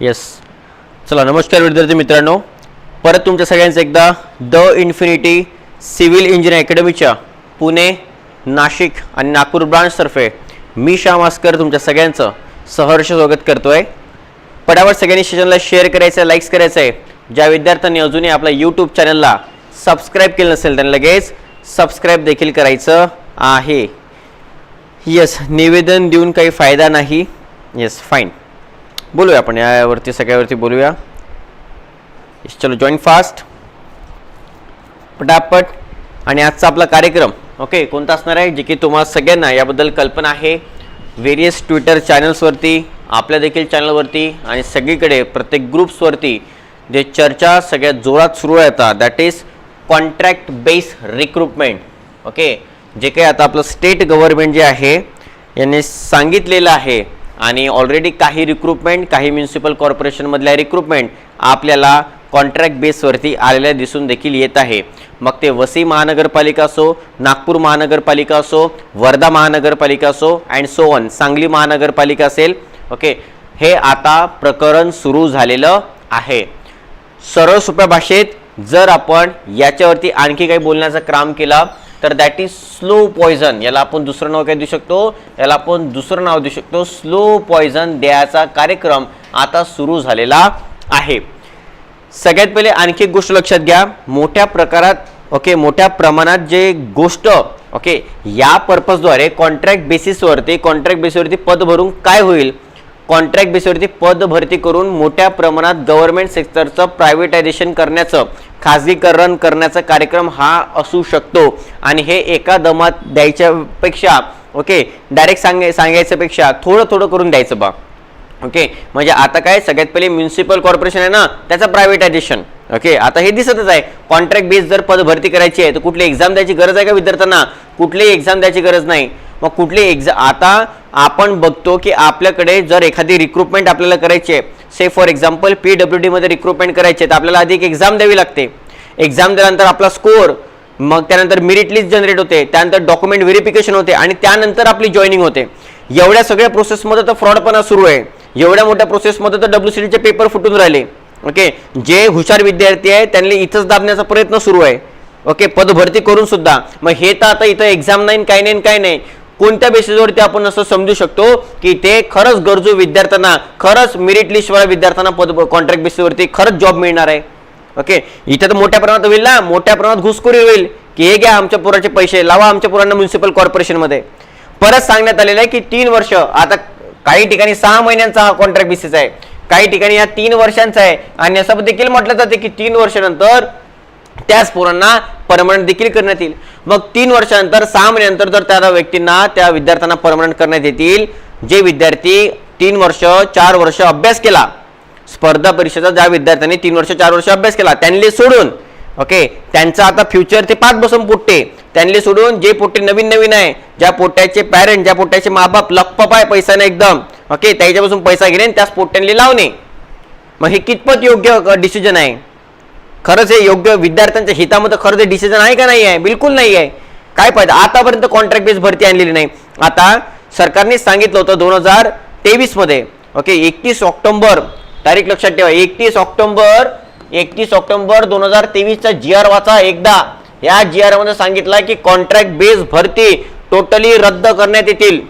Yes चला नमस्कार विद्यार्थी मित्रांनो. परत तुमच्या सगळ्यांचं एकदा द इन्फिनिटी सिव्हिल इंजिनिअर अकॅडमीच्या पुणे नाशिक आणि नागपूर ब्रांचतर्फे मी श्याम आस्कर तुमच्या सगळ्यांचं सहर्ष स्वागत करतो आहे पटापट सगळ्यांनी सेशनला शेअर करायचं आहे लाईक्स करायचं आहे ज्या विद्यार्थ्यांनी अजूनही आपल्या यूट्यूब चॅनलला सबस्क्राईब केलं नसेल त्यांनी लगेच सबस्क्राईब देखील करायचं आहे. येस निवेदन देऊन काही फायदा नाही. येस फाईन बोलूया आपण यावरती सगळ्यावरती बोलूया. चलो जॉईन फास्ट पटापट. आणि आजचा आपला कार्यक्रम ओके कोणता असणार आहे? जे की तुम्हाला सगळ्यांना याबद्दल कल्पना आहे. व्हेरियस ट्विटर चॅनल्सवरती आपल्या देखील चॅनलवरती आणि सगळीकडे प्रत्येक ग्रुप्सवरती जे चर्चा सगळ्यात जोरात सुरू आहे that is contract base recruitment okay जे काही आता आपलं स्टेट गव्हर्नमेंट जे आहे यांनी सांगितलेलं आहे आणि ऑलरेडी काही रिक्रुटमेंट काही म्युन्सिपल कॉर्पोरेशनमधल्या रिक्रुटमेंट आपल्याला कॉन्ट्रॅक्ट बेसवरती आलेल्या दिसून देखील येत आहे. मग ते वसई महानगरपालिका असो नागपूर महानगरपालिका असो वर्धा महानगरपालिका असो अँड सो ऑन सांगली महानगरपालिका असेल ओके हे आता प्रकरण सुरू झालेलं आहे. सरळ सोप्या भाषेत जर आपण याच्यावरती आणखी काही बोलण्याचा काम केला तर दॅट इज स्लो पॉयझन याला आपण दुसरं नाव काय देऊ शकतो? याला आपण दुसरं नाव देऊ शकतो स्लो पॉयझन द्यायचा कार्यक्रम आता सुरू झालेला आहे. सगळ्यात पहिले आणखी एक गोष्ट लक्षात घ्या. मोठ्या प्रकारात ओके मोठ्या प्रमाणात जे गोष्ट ओके या पर्पजद्वारे कॉन्ट्रॅक्ट बेसिसवरती कॉन्ट्रॅक्ट बेसिसवरती पद भरून काय होईल? कॉन्ट्रॅक्ट बेसवरती पद भरती करून मोठ्या प्रमाणात गव्हर्नमेंट सेक्टरचं प्रायव्हेटायझेशन करण्याचं खाजगीकरण करण्याचा कार्यक्रम हा असू शकतो. आणि हे एका दमात द्यायच्यापेक्षा ओके डायरेक्ट सांगाय सांगायच्यापेक्षा थोडं थोडं करून द्यायचं बा. ओके म्हणजे आता काय सगळ्यात पहिले म्युन्सिपल कॉर्पोरेशन आहे ना त्याचं प्रायव्हेटायझेशन ओके आता हे दिसतच आहे. कॉन्ट्रॅक्ट बेस जर पद भरती करायची आहे तर कुठली एक्झाम द्यायची गरज आहे का विद्यार्थ्यांना? कुठलीही एक्झाम द्यायची गरज नाही. मग कुठली एक्झा आता आपण बघतो की आपल्याकडे जर एखादी रिक्रुटमेंट आपल्याला करायची आहे say for example P W डीमध्ये रिक्रुटमेंट करायची आहे तर आपल्याला आधी एक एक्झाम द्यावी लागते. एक्झाम दिल्यानंतर आपला स्कोअर मग त्यानंतर मेरिट लिस्ट जनरेट होते त्यानंतर डॉक्युमेंट व्हेरिफिकेशन होते आणि त्यानंतर आपली जॉईनिंग होते. एवढ्या सगळ्या प्रोसेसमध्ये तर फ्रॉडपणा सुरू आहे. एवढ्या मोठ्या प्रोसेसमध्ये तर डब्ल्यू सी डीचे पेपर फुटून राहिले. ओके जे हुशार विद्यार्थी आहे त्यांनी इथंच दाबण्याचा प्रयत्न सुरू आहे. ओके पदभरती करून सुद्धा. मग हे तर आता इथं एक्झाम नाही काय नाही काय नाही. कोणत्या बेसिसवरती आपण असं समजू शकतो की ते खरंच गरजू विद्यार्थ्यांना खरंच मेरिट लिस्टवाल्या विद्यार्थ्यांना पद कॉन्ट्रॅक्ट बेसिसवरती खरंच जॉब मिळणार आहे. ओके इथं तर मोठ्या प्रमाणात होईल ना? मोठ्या प्रमाणात घुसखोरी होईल. की हे घ्या आमच्या पुराचे पैसे लावा आमच्या पुरांना म्युन्सिपल कॉर्पोरेशनमध्ये परत सांगण्यात आलेलं आहे की तीन वर्ष आता काही ठिकाणी सहा महिन्यांचा हा कॉन्ट्रॅक्ट बेसिस आहे. काही ठिकाणी या तीन वर्षांचा आहे. आणि असं देखील म्हटलं जाते की तीन वर्षानंतर त्याच पोरांना परमनंट देखील करण्यात येईल. मग तीन वर्षानंतर सहा महिन्यानंतर जर त्या व्यक्तींना त्या विद्यार्थ्यांना परमनंट करण्यात येतील जे विद्यार्थी तीन वर्ष चार वर्ष अभ्यास केला स्पर्धा परीक्षेचा ज्या विद्यार्थ्यांनी तीन वर्ष चार वर्ष अभ्यास केला त्यांनी सोडून ओके त्यांचं आता फ्युचर ते पाच बसून पोट्टे. त्यांनी सोडून जे पोट्टे नवीन नवीन आहे ज्या पोट्याचे पॅरेंट ज्या पोट्याचे माबाप लखपप आहे पैशाने एकदम ओके त्याच्यापासून पैसा घेणे त्याच पोट्ट्यांनी लावणे. मग हे कितपत योग्य डिसिजन आहे? खरंच हे योग्य विद्यार्थ्यांच्या हितामध्ये खरंच डिसिजन आहे का नाही आहे? बिलकुल नाही आहे. काय पाहिजे आतापर्यंत कॉन्ट्रॅक्ट बेस भरती आणलेली नाही. आता सरकारने सांगितलं होतं दोन हजार तेवीसमध्ये. ओके एकतीस ऑक्टोबर तारीख लक्षात ठेवा. एकतीस ऑक्टोबर एकतीस ऑक्टोबर दोन हजार तेवीसचा जी आर वाचा एकदा. या जी आरमध्ये सांगितलं की कॉन्ट्रॅक्ट बेस भरती टोटली रद्द करण्यात येतील.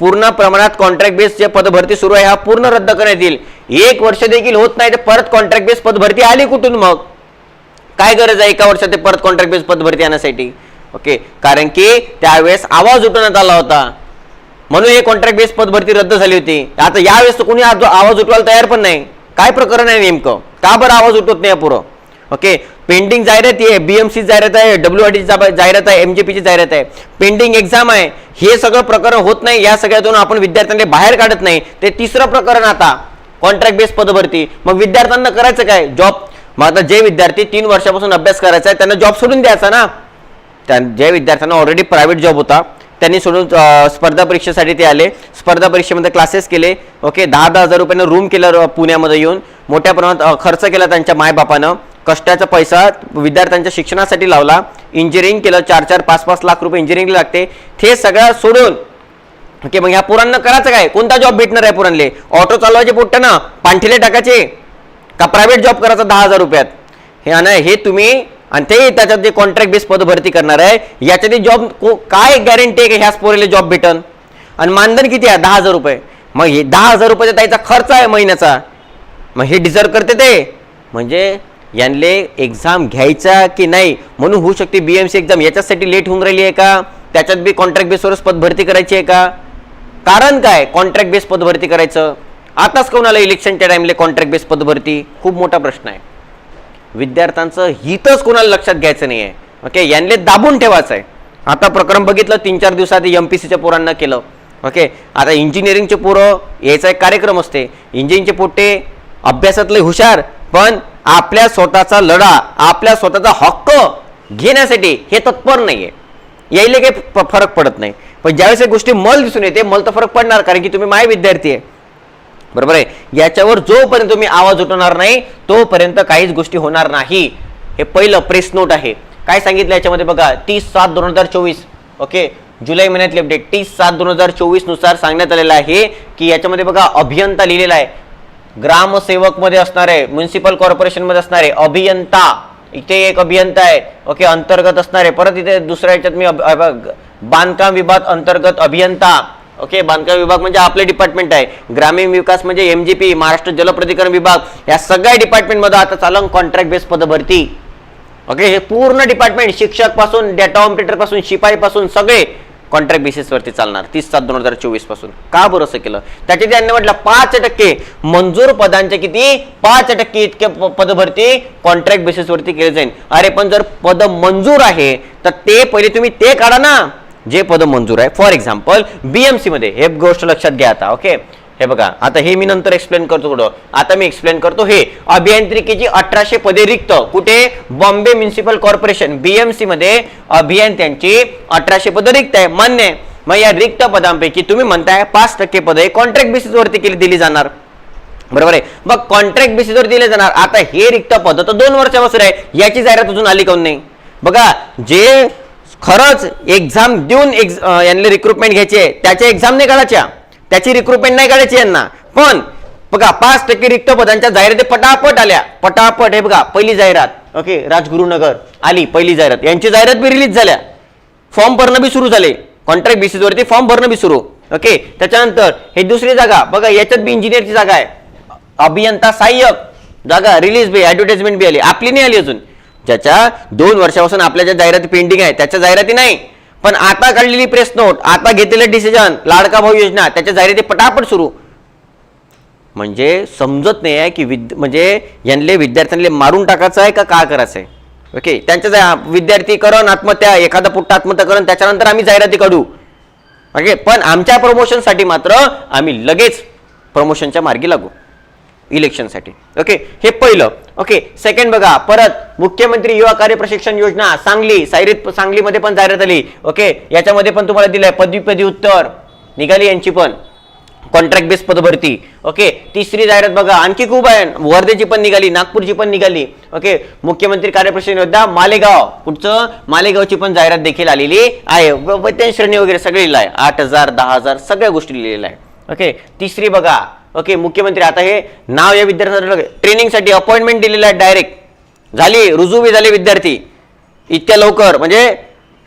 पूर्ण प्रमाणात कॉन्ट्रॅक्ट बेस जे पदभरती सुरू आहे हा पूर्ण रद्द करण्यात येईल. एक वर्ष देखील होत नाही तर परत कॉन्ट्रॅक्ट बेस पदभरती आली कुठून मग? काय गरज आहे एका वर्षात ते परत कॉन्ट्रॅक्ट बेस पद भरती आणण्यासाठी ओके कारण की त्यावेळेस आवाज उठवण्यात आला होता. म्हणून हे कॉन्ट्रॅक्ट बेस पद भरती रद्द झाली होती. आता यावेळेस तर कोणी आवाज उठवायला तयार पण नाही. काय प्रकरण आहे नेमकं? का बरं आवाज उठवत नाही पुरं ओके पेंडिंग जाहिरात आहे. बीएमसी जाहिरात आहे. डब्ल्यू आय टी जाहिरात आहे. एमजेपीची जाहिरात आहे. पेंडिंग एक्झाम आहे. हे सगळं प्रकरण होत नाही. या सगळ्यातून आपण विद्यार्थ्यांना बाहेर काढत नाही. ते तिसरं प्रकरण आता. कॉन्ट्रॅक्ट बेस पदभरती. मग विद्यार्थ्यांना करायचं काय? जॉब मग आता जे विद्यार्थी तीन वर्षापासून अभ्यास करायचा आहे त्यांना जॉब सोडून द्यायचा ना? त्या ज्या विद्यार्थ्यांना ऑलरेडी प्रायव्हेट जॉब होता त्यांनी सोडून स्पर्धा परीक्षेसाठी ते आले. स्पर्धा परीक्षेमध्ये क्लासेस केले. ओके दहा दहा हजार रुपयानं रूम केलं पुण्यामध्ये येऊन. मोठ्या प्रमाणात खर्च केला त्यांच्या मायबापानं. कष्टाचा पैसा विद्यार्थ्यांच्या शिक्षणासाठी लावला. इंजिनिअरिंग केलं चार चार पाच पाच लाख रुपये इंजिनिअरिंगला लागते. ते सगळं सोडून ओके मग ह्या पोरांना करायचं काय? कोणता जॉब भेटणार आहे पोरांले? ऑटो चालवायचे पोट्ट ना? पांठिले टाकायचे? का प्रायव्हेट जॉब करायचा दहा हजार रुपयात? हे ना हे तुम्ही आणि ते त्याच्यात जे कॉन्ट्रॅक्ट बेस पद भरती करणार आहे याच्यात जॉब काय गॅरंटी आहे की ह्याच पोरीला जॉब भेटन? आणि मानधन किती आहे? दहा हजार रुपये. मग हे दहा हजार रुपयाचा त्याचा खर्च आहे महिन्याचा. मग हे डिझर्व करते ते. म्हणजे यांले एक्झाम घ्यायचा की नाही? म्हणून होऊ शकते बी एम सी एक्झाम याच्यासाठी लेट होऊन राहिली आहे का? त्याच्यात बी कॉन्ट्रॅक्ट बेसवरच पद भरती करायची आहे का? कारण काय? कॉन्ट्रॅक्ट बेस पद भरती करायचं. आताच कोणाला इलेक्शनच्या टाईमला कॉन्ट्रॅक्ट बेस पदभरती खूप मोठा प्रश्न आहे. विद्यार्थ्यांचं हितच कोणाला लक्षात घ्यायचं नाही आहे ओके यांनी दाबून ठेवायचं आहे. आता प्रकरण बघितलं तीन चार दिवसात एम पी सीच्या पोरांना केलं. ओके आता इंजिनिअरिंगचे पोरं यायचा एक कार्यक्रम असते. इंजिनिअरिंगचे पोट्टे अभ्यासातले हुशार पण आपल्या स्वतःचा लढा आपल्या स्वतःचा हक्क घेण्यासाठी हे तत्पर नाही आहे यायला काही फरक पडत नाही. पण ज्यावेळेस या गोष्टी मल दिसून येते मल तर फरक पडणार कारण की तुम्ही माय विद्यार्थी आहे. बरोबर आहे? याच्यावर जोपर्यंत तुम्ही आवाज उठवणार नाही तोपर्यंत काहीच गोष्टी होणार नाही. हे पहिलं प्रेस नोट आहे. काय सांगितलं याच्यामध्ये बघा? तीस सात दोन हजार चोवीस. ओके? जुलै महिन्यातली अपडेट तीस सात दोन हजार चोवीसनुसार सांगण्यात आलेलं आहे की याच्यामध्ये बघा अभियंता लिहिलेला आहे. ग्रामसेवकमध्ये असणारे म्युन्सिपल कॉर्पोरेशनमध्ये असणारे अभियंता. इथे एक अभियंता आहे. ओके? अंतर्गत असणारे परत इथे दुसऱ्या याच्यात मी बांधकाम विभाग अंतर्गत अभियंता. ओके बांधकाम विभाग म्हणजे आपले डिपार्टमेंट आहे. ग्रामीण विकास म्हणजे एमजीपी महाराष्ट्र जलप्राधिकरण विभाग. या सगळ्या डिपार्टमेंटमध्ये आता चालून कॉन्ट्रॅक्ट बेस पद भरती. ओके हे पूर्ण डिपार्टमेंट शिक्षकपासून डेटा ऑपरेटरपासून शिपाई पासून सगळे कॉन्ट्रॅक्ट बेसिस वरती चालणार तीस सात दोन हजार चोवीसपासून. का बरं असं केलं? त्याचे त्यांनी म्हटलं पाच टक्के मंजूर पदांचे किती? पाच टक्के इतके पद भरती कॉन्ट्रॅक्ट बेसिस वरती केले जाईल. अरे पण जर पद मंजूर आहे तर ते पहिले तुम्ही ते काढा ना. जे पद मंजूर आहे. फॉर एक्झाम्पल बीएमसी मध्ये हे गोष्ट लक्षात घ्या आता ओके हे बघा आता हे मी नंतर एक्सप्लेन करतो थोडं आता मी एक्सप्लेन करतो हे. अभियांत्रिकीची अठराशे पदे रिक्त. कुठे? बॉम्बे म्युन्सिपल कॉर्पोरेशन बीएमसी मध्ये अभियंत्यांची अठराशे पदं रिक्त आहे. मान्य. आहे मग या रिक्त पदांपैकी तुम्ही म्हणताय पाच टक्के पदे कॉन्ट्रॅक्ट बेसिस वरती केली दिली जाणार. बरोबर आहे? मग कॉन्ट्रॅक्ट बेसिसवर दिले जाणार. आता हे रिक्त पद तर दोन वर्षापासून आहे. याची जाहिरात अजून आली काऊन नाही? बघा जे खरंच एक्झाम देऊन एक्झ यांना रिक्रुटमेंट घ्यायची आहे. त्याच्या एक्झाम नाही काढायच्या. त्याची रिक्रुटमेंट नाही काढायची यांना. पण बघा पाच टक्के रिक्त पदांच्या जाहिराती पटापट आल्या. पटापट हे बघा पहिली जाहिरात. ओके राजगुरुनगर. आली पहिली जाहिरात. यांची जाहिरात बी रिलीज झाल्या. फॉर्म भरणं बी सुरू झाले. कॉन्ट्रॅक्ट बेसिसवरती फॉर्म भरणं बी सुरू. ओके त्याच्यानंतर हे दुसरी जागा बघा याच्यात बी इंजिनियरची जागा आहे. अभियंता सहाय्यक. जागा रिलीज बी ॲडव्हर्टाइजमेंट बी आली. आपली नाही आली अजून. ज्याच्या दोन वर्षापासून आपल्या ज्या जाहिराती पेंडिंग आहे त्याच्या जाहिराती नाही. पण आता काढलेली प्रेस नोट आता घेतलेलं डिसिजन लाडका भाऊ योजना त्याच्या जाहिराती पटापट सुरू. म्हणजे समजत नाही आहे की विद म्हणजे यांले विद्यार्थ्यांना मारून टाकायचं आहे का काय करायचं आहे ओके त्यांच्या विद्यार्थी करण आत्महत्या एखादा पुट्ट आत्महत्या करण त्याच्यानंतर आम्ही जाहिराती काढू. ओके पण आमच्या प्रमोशनसाठी मात्र आम्ही लगेच प्रमोशनच्या मार्गी लागू. इलेक्शनसाठी. ओके? हे पहिलं. ओके? सेकंड बघा परत मुख्यमंत्री युवा कार्य प्रशिक्षण योजना सांगली सायरीत सांगलीमध्ये पण जाहिरात आली. ओके? याच्यामध्ये पण तुम्हाला दिलंय पदवी पदवी उत्तर. निघाली यांची पण. कॉन्ट्रॅक्ट बेस पदभरती ओके? तिसरी जाहिरात बघा आणखी खूप आहे. वर्धेची पण निघाली नागपूरची पण निघाली. ओके? मुख्यमंत्री कार्यप्रशिक्षण योद्धा मालेगाव. पुढचं मालेगावची पण जाहिरात देखील आलेली आहे. व- श्रेणी वगैरे सगळे लिहिलं आहे. आठ हजार दहा हजार सगळ्या गोष्टी लिहिलेल्या आहे ओके? तिसरी बघा ओके मुख्यमंत्री आता हे नाव या विद्यार्थ्यांना ट्रेनिंगसाठी अपॉइंटमेंट दिलेलं आहे डायरेक्ट. झाली रुजू बी झाले विद्यार्थी. इतक्या लवकर म्हणजे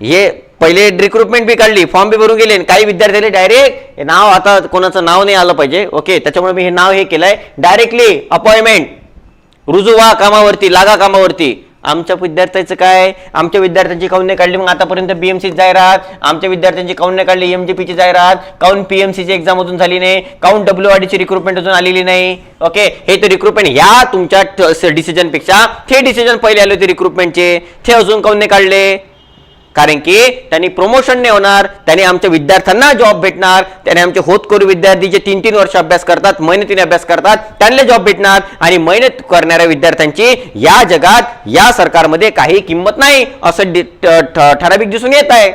हे पहिले रिक्रुटमेंट बी काढली फॉर्म बी भरून गेले आणि काही विद्यार्थ्याला डायरेक्ट नाव आता कोणाचं नाव नाही आलं पाहिजे. ओके त्याच्यामुळे मी हे नाव हे केलंय. डायरेक्टली अपॉइंटमेंट रुजू व्हा कामावरती लागा कामावरती. आमच्या विद्यार्थ्याचं काय? आमच्या विद्यार्थ्यांची काऊन नाही काढली मग आतापर्यंत बीएमसी जाहिरात आमच्या विद्यार्थ्यांची काऊन नाही काढली एमजीपीची जाहिरात काऊन पीएमसीची एक्झाम अजून झाली नाही? काऊन डब्ल्यू आरडीची रिक्रुटमेंट अजून आलेली नाही? ओके हे तर रिक्रुटमेंट या तुमच्या डिसिजनपेक्षा ते डिसिजन पहिले आले होते रिक्रुटमेंटचे ते अजून काऊन नाही काढले. कारण की त्यांनी प्रमोशन नाही होणार त्याने आमच्या विद्यार्थ्यांना जॉब भेटणार त्याने आमचे होतकरू विद्यार्थी जे तीन तीन वर्ष अभ्यास करतात मेहनतीने अभ्यास करतात त्यांना जॉब भेटणार आणि मेहनत करणाऱ्या विद्यार्थ्यांची या जगात या सरकारमध्ये काही किंमत नाही असं ठराविक दिसून येत आहे.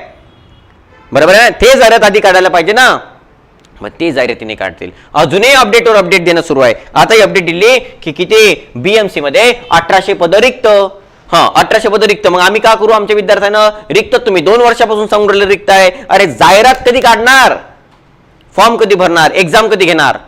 बरोबर आहे ना? ते जाहिरात आधी काढायला पाहिजे ना? मग ते जाहिरातीने काढतील. अजूनही अपडेटवर अपडेट देणं सुरू आहे. आताही अपडेट दिली की किती बीएमसी मध्ये अठराशे पद रिक्त. हा अठराशे पद रिक्त. मग आम्ही का करू? आमच्या विद्यार्थ्यांना रिक्त. तुम्ही दोन वर्षापासून सांगून राहिले रिक्त आहे अरे जाहिरात कधी काढणार? फॉर्म कधी भरणार? एक्झाम कधी घेणार?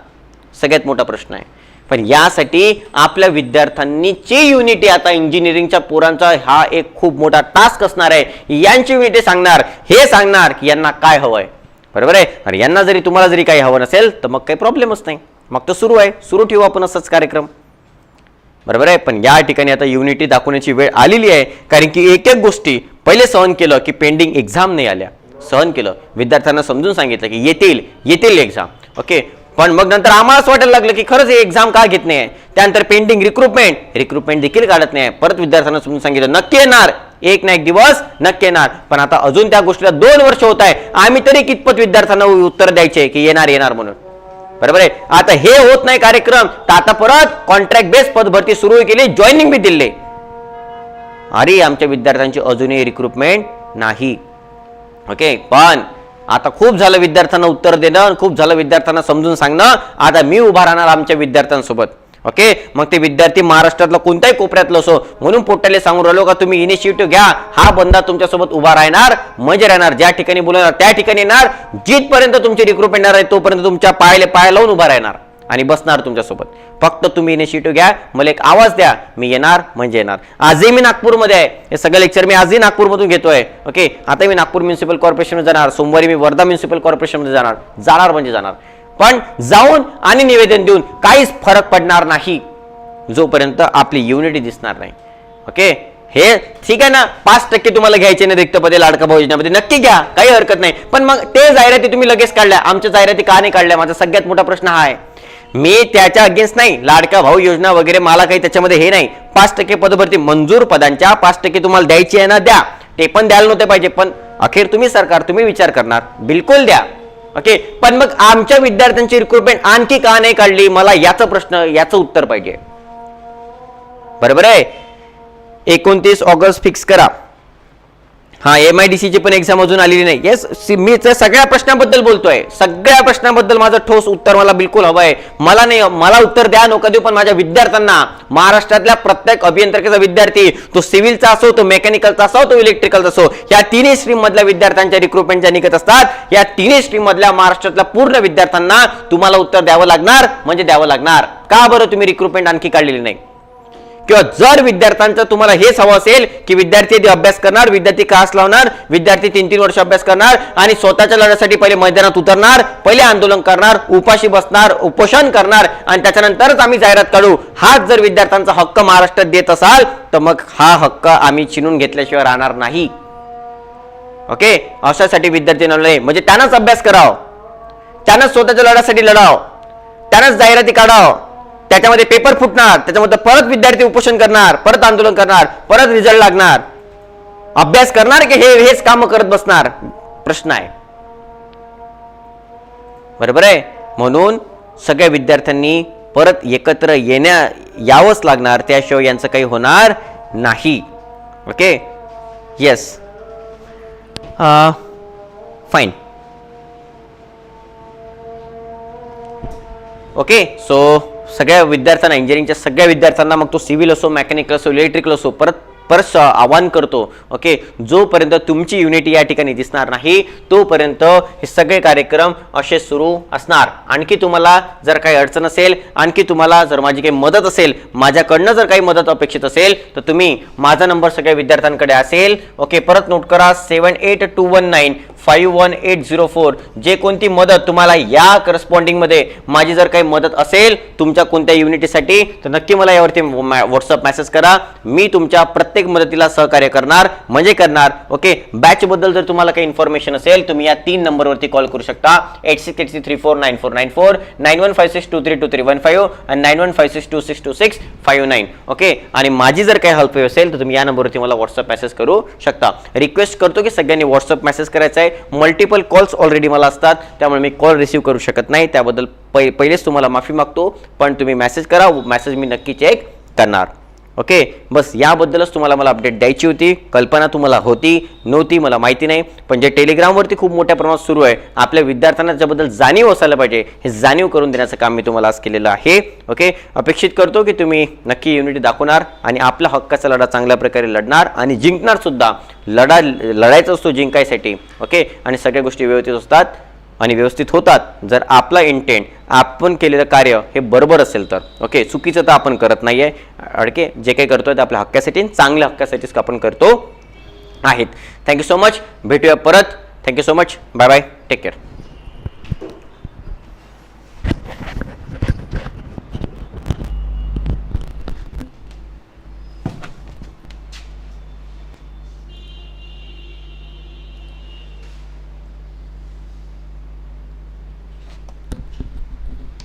सगळ्यात मोठा प्रश्न आहे. पण यासाठी आपल्या विद्यार्थ्यांनीची युनिटी आता इंजिनिअरिंगच्या पोरांचा हा एक खूप मोठा टास्क असणार आहे यांची युनिटी सांगणार हे सांगणार की यांना काय हवंय. बरोबर आहे? अरे यांना जरी तुम्हाला जरी काही हवं नसेल तर मग काही प्रॉब्लेमच नाही. मग तर सुरू आहे. सुरू ठेवू आपण असंच कार्यक्रम. बरोबर आहे? पण या ठिकाणी आता युनिटी दाखवण्याची वेळ आलेली आहे. कारण की एक एक गोष्टी पहिले सहन केलं की पेंडिंग एक्झाम नाही आल्या. सहन केलं. विद्यार्थ्यांना समजून सांगितलं की येतील येतील एक्झाम ओके पण मग नंतर आम्हालाच वाटायला लागलं की खरंच हे एक्झाम का घेत नाही? त्यानंतर पेंडिंग रिक्रुटमेंट रिक्रुटमेंट देखील काढत नाही. परत विद्यार्थ्यांना समजून सांगितलं नक्की येणार. एक ना एक दिवस नक्की येणार. पण आता अजून त्या गोष्टीला दोन वर्ष होत आहे. आम्ही तरी कितपत विद्यार्थ्यांना उत्तर द्यायचे की येणार येणार म्हणून? बरोबर आहे? आता हे होत नाही कार्यक्रम तर आता परत कॉन्ट्रॅक्ट बेस पदभरती सुरू केली जॉईनिंग बी दिले अरे आमच्या विद्यार्थ्यांची अजूनही रिक्रुटमेंट नाही. ओके पण आता खूप झालं विद्यार्थ्यांना उत्तर देणं खूप झालं विद्यार्थ्यांना समजून सांगणं. आता मी उभा राहणार आमच्या विद्यार्थ्यांसोबत. ओके? मग ते विद्यार्थी महाराष्ट्रातला कोणत्याही कोपऱ्यातलं असो म्हणून पोट्याला सांगून राहिलो का तुम्ही इनिशिएटिव्ह घ्या. हा बंदा तुमच्यासोबत उभा राहणार मजे राहणार. ज्या ठिकाणी बोलणार त्या ठिकाणी येणार. जिथपर्यंत तुमची रिक्रुटमेंट येणार आहे तोपर्यंत तुमच्या पायाला पाय लावून उभा राहणार आणि बसणार तुमच्यासोबत. फक्त तुम्ही इनिशिएटिव्ह घ्या. मला एक आवाज द्या. मी येणार म्हणजे येणार. आजही मी नागपूरमध्ये आहे. हे सगळं लेक्चर मी आजही नागपूरमधून घेतोय. ओके? आता मी नागपूर म्युन्सिपल कॉर्पोरेशनमध्ये जाणार. सोमवारी मी वर्धा म्युन्सिपल कॉर्पोरेशनमध्ये जाणार. जाणार म्हणजे जाणार. पण जाऊन आणि निवेदन देऊन काहीच फरक पडणार नाही. जोपर्यंत आपली युनिटी दिसणार नाही. ओके हे ठीक आहे ना? पाच टक्के तुम्हाला घ्यायचे नाही रिक्त पदे लाडका भाऊ योजनेमध्ये नक्की घ्या. काही हरकत नाही. पण मग ते जाहिराती तुम्ही लगेच काढल्या. आमच्या जाहिराती का नाही काढल्या? माझा सगळ्यात मोठा प्रश्न हा आहे. मी त्याच्या अगेन्स्ट नाही. लाडका भाऊ योजना वगैरे मला काही त्याच्यामध्ये हे नाही. पाच टक्के पदभरती मंजूर पदांच्या पाच टक्के तुम्हाला द्यायची आहे ना द्या. ते पण द्यायला नव्हते पाहिजे. पण अखेर तुम्ही सरकार तुम्ही विचार करणार. बिलकुल द्या. ओके पण मग आमच्या विद्यार्थ्यांची रिक्रुटमेंट आणखी का नाही काढली? मला याचा प्रश्न याचं उत्तर पाहिजे. बरोबर आहे? एकोणतीस ऑगस्ट फिक्स करा. हा एम आय डी सीची पण एक्झाम अजून आलेली नाही. येस मी सगळ्या प्रश्नाबद्दल बोलतोय. सगळ्या प्रश्नाबद्दल माझं ठोस उत्तर मला बिलकुल हवं आहे मला नाही मला उत्तर द्या नका देऊ पण माझ्या विद्यार्थ्यांना महाराष्ट्रातल्या प्रत्येक अभियंत्रिकेचा विद्यार्थी तो सिव्हिलचा असो तो मेकॅनिकलचा असो तो इलेक्ट्रिकलचा असो या तिन्ही स्ट्रीम मधल्या विद्यार्थ्यांच्या रिक्रुटमेंट ज्या निघत असतात या तिन्ही स्ट्रीम मधल्या महाराष्ट्रातल्या पूर्ण विद्यार्थ्यांना तुम्हाला उत्तर द्यावं लागणार म्हणजे द्यावं लागणार. का बरं तुम्ही रिक्रुटमेंट आणखी काढलेली नाही? किंवा जर विद्यार्थ्यांचं तुम्हाला हेच हवं असेल की विद्यार्थी अभ्यास करणार विद्यार्थी क्लास लावणार विद्यार्थी तीन तीन वर्ष अभ्यास करणार आणि स्वतःच्या लढ्यासाठी पहिले मैदानात उतरणार पहिले आंदोलन करणार उपाशी बसणार उपोषण करणार आणि त्याच्यानंतरच आम्ही जाहिरात काढू. हाच जर विद्यार्थ्यांचा हक्क महाराष्ट्रात देत असाल तर मग हा हक्क आम्ही चिनून घेतल्याशिवाय राहणार नाही. ओके? अशासाठी विद्यार्थी नव्हे म्हणजे त्यांनाच अभ्यास कराव. त्यानंच स्वतःच्या लढ्यासाठी लढाव. त्यानंच जाहिराती काढाव. त्याच्यामध्ये पेपर फुटणार त्याच्यामध्ये परत विद्यार्थी उपोषण करणार परत आंदोलन करणार परत रिझल्ट लागणार. अभ्यास करणार की हे हेच काम करत बसणार? प्रश्न आहे. बरोबर आहे? म्हणून सगळ्या विद्यार्थ्यांनी परत एकत्र येण्या यावंच लागणार त्याशिवाय यांचं काही होणार नाही. Okay yes fine okay so सगळ्या विद्यार्थ्यांना इंजिनिअरिंगच्या सगळ्या विद्यार्थ्यांना मग तो सिव्हिल असो मेकॅनिकल असो इलेक्ट्रिकल असो परत परत आवाहन करतो ओके जोपर्यंत तुमची युनिटी या ठिकाणी दिसणार नाही तोपर्यंत हे सगळे कार्यक्रम असे सुरू असणार. आणखी तुम्हाला जर काही अडचण असेल आणखी तुम्हाला जर माझी काही मदत असेल माझ्याकडनं जर काही मदत अपेक्षित असेल तर तुम्ही माझा नंबर सगळ्या विद्यार्थ्यांकडे असेल ओके परत नोट करा seven eight two one nine five one eight zero four जे कोणती मदत तुम्हाला या करस्पॉन्डिंगमध्ये माझी जर काही मदत असेल तुमच्या कोणत्या युनिटीसाठी तर नक्की मला यावरती व्हॉट्सअप मेसेज करा. मी तुमच्या प्रत्येक मदतीला सहकार्य करणार म्हणजे करणार. ओके बॅचबद्दल जर तुम्हाला काही इन्फॉर्मेशन असेल तुम्ही या तीन नंबरवरती कॉल करू शकता. Eight six eight six three four nine four nine four nine one five six two three two three one five आणि nine one five six two six two six five nine okay आणि माझी जर काही help असेल तर तुम्ही या नंबरवरती मला व्हॉट्सअप मेसेज करू शकता. रिक्वेस्ट करतो की सगळ्यांनी व्हॉट्सअप मेसेज करायचा आहे. मल्टिपल कॉल्स ऑलरेडी मला असतात. त्यामुळे मी कॉल रिसीव्ह करू शकत नाही. त्याबद्दल पै पहिलेच तुम्हाला माफी मागतो. पण तुम्ही मेसेज करा. मेसेज मी नक्की चेक करणार. ओके बस याबद्दलच तुम्हाला मला अपडेट द्यायची होती. कल्पना तुम्हाला होती नव्हती मला माहिती नाही. पण जे टेलिग्रामवरती खूप मोठ्या प्रमाणात सुरू आहे आपल्या विद्यार्थ्यांना त्याबद्दल जाणीव असायला पाहिजे हे जाणीव करून देण्याचं काम मी तुम्हाला आज केलेलं आहे. ओके अपेक्षित करतो की तुम्ही नक्की युनिटी दाखवणार आणि आपला हक्काचा लढा चांगल्या प्रकारे लढणार आणि जिंकणार सुद्धा. लढा लढायचा असतो जिंकायसाठी. ओके आणि सगळ्या गोष्टी व्यवस्थित असतात. आणि व्यवस्थित होतात. जर आपला इंटेंट आपण केलेलं कार्य हे बरोबर असेल तर. ओके चुकीचं तर आपण करत नाही आहे ओके जे काही करतो आहे ते आपल्या हक्कासाठी आणि चांगल्या हक्कासाठीच आपण करतो आहेत. थँक्यू सो मच भेटूया परत. Thank you so much bye bye take care